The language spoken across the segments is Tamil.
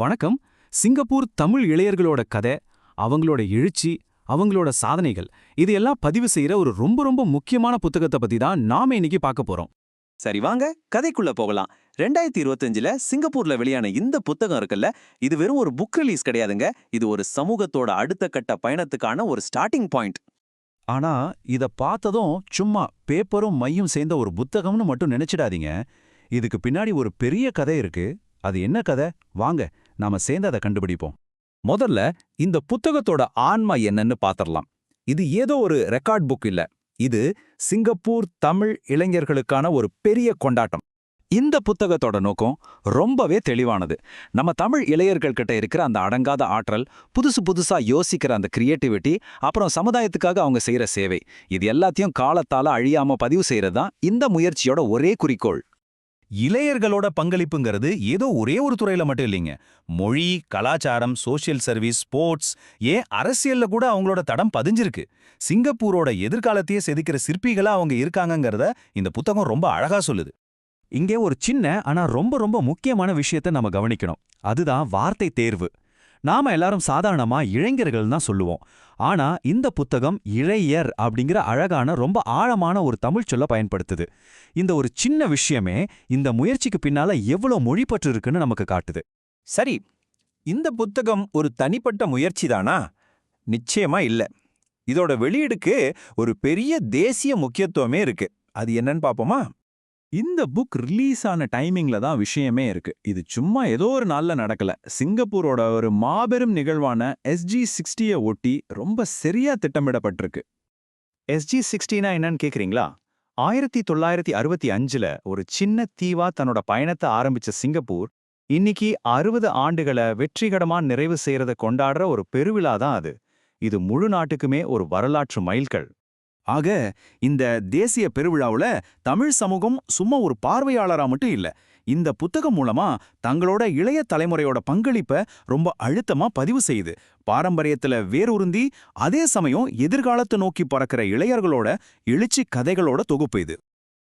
வணக்கம். சிங்கப்பூர் தமிழ் இளையர்களோட கதை அவங்களோட எழுச்சி அவங்களோட சாதனைகள் இதையெல்லாம் பதிவு செய்யற ஒரு ரொம்ப ரொம்ப முக்கியமான புத்தகத்தை பத்தி தான் நாம இன்னைக்கு பார்க்க போறோம். சரி வாங்க கதைக்குள்ள போகலாம். ரெண்டாயிரத்தி இருபத்தஞ்சுல சிங்கப்பூர்ல வெளியான இந்த புத்தகம் இருக்குல்ல இது வெறும் ஒரு புக் ரிலீஸ் கிடையாதுங்க. இது ஒரு சமூகத்தோட அடுத்த கட்ட பயணத்துக்கான ஒரு ஸ்டார்டிங் பாயிண்ட் ஆனா இத பார்த்ததும் சும்மா பேப்பரும் மையும் சேர்ந்த ஒரு புத்தகம்னு மட்டும் நினைச்சிடாதீங்க. இதுக்கு பின்னாடி ஒரு பெரிய கதை இருக்கு. அது என்ன கதை? வாங்க நாம சேர்ந்து அதை கண்டுபிடிப்போம். முதல்ல இந்த புத்தகத்தோட ஆன்மா என்னன்னு பாத்திரலாம். இது ஏதோ ஒரு ரெக்கார்ட் புக் இல்ல. இது சிங்கப்பூர் தமிழ் இளைஞர்களுக்கான ஒரு பெரிய கொண்டாட்டம். இந்த புத்தகத்தோட நோக்கம் ரொம்பவே தெளிவானது. நம்ம தமிழ் இளையர்கள் கிட்ட இருக்கிற அந்த அடங்காத ஆற்றல் புதுசு புதுசா யோசிக்கிற அந்த கிரியேட்டிவிட்டி அப்புறம் சமுதாயத்துக்காக அவங்க செய்யற சேவை இது எல்லாத்தையும் காலத்தால அழியாம பதிவு செய்யறது தான் இந்த முயற்சியோட ஒரே குறிக்கோள். இளையர்களோட பங்களிப்புங்கிறது ஏதோ ஒரே ஒரு துறையில மட்டும் இல்லைங்க. மொழி கலாச்சாரம் சோஷியல் சர்வீஸ் ஸ்போர்ட்ஸ் ஏன் அரசியல்ல கூட அவங்களோட தடம் பதிஞ்சிருக்கு. சிங்கப்பூரோட எதிர்காலத்தையே செதுக்கிற சிற்பிகளா அவங்க இருக்காங்கங்கிறத இந்த புத்தகம் ரொம்ப அழகா சொல்லுது. இங்கே ஒரு சின்ன ஆனா ரொம்ப ரொம்ப முக்கியமான விஷயத்தை நம்ம கவனிக்கணும். அதுதான் வார்த்தை தேர்வு. நாம எல்லாரும் சாதாரணமா இளைஞர்கள் தான் சொல்லுவோம். ஆனா இந்த புத்தகம் இளையர் அப்படிங்கிற அழகான ரொம்ப ஆழமான ஒரு தமிழ் சொல்ல பயன்படுத்துது. இந்த ஒரு சின்ன விஷயமே இந்த முயற்சிக்கு பின்னால எவ்வளவு மொழிப்பற்று இருக்குன்னு நமக்கு காட்டுது. சரி இந்த புத்தகம் ஒரு தனிப்பட்ட முயற்சி தானா நிச்சயமா இல்ல. இதோட வெளியீடுக்கு ஒரு பெரிய தேசிய முக்கியத்துவமே இருக்கு. அது என்னன்னு பாப்போமா இந்த புக் ரிலீஸ் ஆன டைமிங்ல தான் விஷயமே இருக்கு. இது சும்மா ஏதோ ஒரு நாள்ல நடக்கல. சிங்கப்பூரோட ஒரு மாபெரும் நிகழ்வான எஸ்ஜி சிக்ஸ்டியை ஒட்டி ரொம்ப சரியா திட்டமிடப்பட்டிருக்கு. எஸ்ஜி சிக்ஸ்டினா என்னன்னு கேக்குறீங்களா? ஆயிரத்தி தொள்ளாயிரத்தி அறுபத்தி அஞ்சுல ஒரு சின்ன தீவா தன்னோட பயணத்தை ஆரம்பிச்ச சிங்கப்பூர் இன்னைக்கு அறுபது ஆண்டுகளை வெற்றிகரமா நிறைவு செய்யறத கொண்டாடுற ஒரு பெருவிழா தான் அது. இது முழு நாட்டுக்குமே ஒரு வரலாற்று மைல்கள் ஆக இந்த தேசிய பெருவிழாவுல தமிழ் சமூகம் சும்மா ஒரு பார்வையாளரா மட்டும் இல்ல இந்த புத்தகம் மூலமா தங்களோட இளைய தலைமுறையோட பங்களிப்ப ரொம்ப அழுத்தமா பதிவு செய்யுது. பாரம்பரியத்துல வேரூருந்தி அதே சமயம் எதிர்காலத்தை நோக்கி பறக்கிற இளையர்களோட எழுச்சி கதைகளோட தொகுப்பு இது.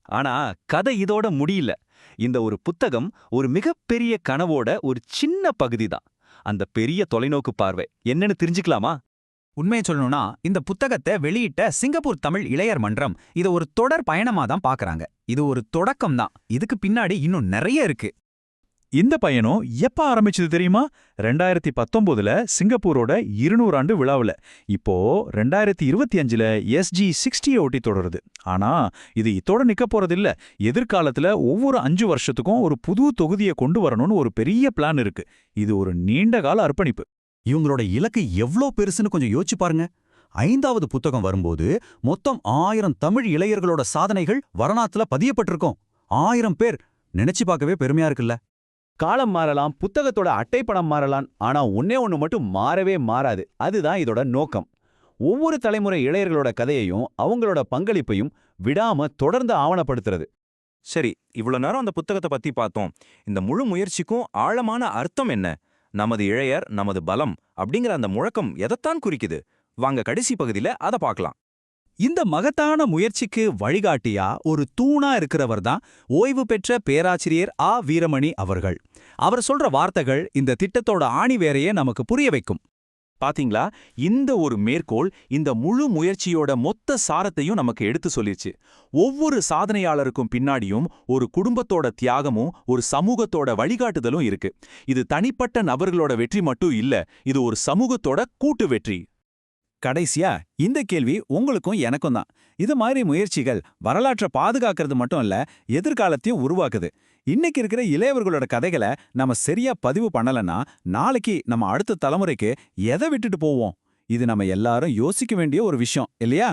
ஆனா கதை இதோட முடியல. இந்த ஒரு புத்தகம் ஒரு மிகப்பெரிய கனவோட ஒரு சின்ன பகுதி தான் அந்த பெரிய தொலைநோக்கு பார்வை. என்னன்னு தெரிஞ்சுக்கலாமா? உண்மையை சொல்லணும்னா இந்த புத்தகத்தை வெளியிட்ட சிங்கப்பூர் தமிழ் இளையர் மன்றம் இதை ஒரு தொடர் பயணமா தான் பாக்குறாங்க. இது ஒரு தொடக்கம் தான். இதுக்கு பின்னாடி இன்னும் நிறைய இருக்கு. இந்த பயணம் எப்ப ஆரம்பிச்சது தெரியுமா? ரெண்டாயிரத்தி பத்தொன்பதுல சிங்கப்பூரோட இருநூறு ஆண்டு விழாவுல. இப்போ ரெண்டாயிரத்தி இருபத்தி அஞ்சுல எஸ்ஜி சிக்ஸ்டியை ஒட்டி தொடருது. ஆனா இது இதோட நிக்க போறதில்ல. எதிர்காலத்துல ஒவ்வொரு அஞ்சு வருஷத்துக்கும் ஒரு புது தொகுதியை கொண்டு வரணும்னு ஒரு பெரிய பிளான் இருக்கு. இது ஒரு நீண்ட கால அர்ப்பணிப்பு. இவங்களோட இலக்கு எவ்ளோ பெருசுன்னு கொஞ்சம் யோசிச்சு பாருங்க. ஐந்தாவது புத்தகம் வரும்போது மொத்தம் ஆயிரம் தமிழ் இளையர்களோட சாதனைகள் வரணாத்துல பதியப்பட்டிருக்கும். ஆயிரம் பேர் நினைச்சு பார்க்கவே பெருமையா இருக்குல்ல. காலம் மாறலாம் புத்தகத்தோட அட்டைப்படம் மாறலாம் ஆனா ஒன்னே ஒண்ணு மட்டும் மாறவே மாறாது. அதுதான் இதோட நோக்கம். ஒவ்வொரு தலைமுறை இளையர்களோட கதையையும் அவங்களோட பங்களிப்பையும் விடாம தொடர்ந்து ஆவணப்படுத்துறது. சரி இவ்வளோ நேரம் அந்த புத்தகத்தை பத்தி பார்த்தோம். இந்த முழு முயற்சிக்கும் ஆழமான அர்த்தம் என்ன? நமது இளையர் நமது பலம் அப்படிங்கிற அந்த முழக்கம் எதைத்தான் குறிக்குது? வாங்க கடைசி பகுதியில அதை பார்க்கலாம். இந்த மகத்தான முயற்சிக்கு வழிகாட்டியா ஒரு தூணா இருக்கிறவர் தான் ஓய்வு பெற்ற பேராசிரியர் ஆ வீரமணி அவர்கள். அவர் சொல்ற வார்த்தைகள் இந்த திட்டத்தோட ஆணி வேறையே நமக்கு புரிய வைக்கும். பாத்தீங்களா? இந்த ஒரு மேற்கோள் இந்த முழு முயற்சியோட மொத்த சாரத்தையும் நமக்கு எடுத்து சொல்லிருச்சு. ஒவ்வொரு சாதனையாளருக்கும் பின்னாடியும் ஒரு குடும்பத்தோட தியாகமும் ஒரு சமூகத்தோட வழிகாட்டுதலும் இருக்கு. இது தனிப்பட்ட நபர்களோட வெற்றி மட்டும் இல்ல இது ஒரு சமூகத்தோட கூட்டு வெற்றி. கடைசியா இந்த கேள்வி உங்களுக்கும் எனக்கும் தான். இது மாதிரி முயற்சிகள் வரலாற்றை பாதுகாக்கிறது மட்டும் இல்ல எதிர்காலத்தையும் உருவாக்குது. இன்னைக்கு இருக்கிற இளையவர்களோட கதைகளை நம்ம சரியா பதிவு பண்ணலன்னா நாளைக்கு நம்ம அடுத்த தலைமுறைக்கு எதை விட்டுட்டு போவோம்? இது நம்ம எல்லாரும் யோசிக்க வேண்டிய ஒரு விஷயம் இல்லையா?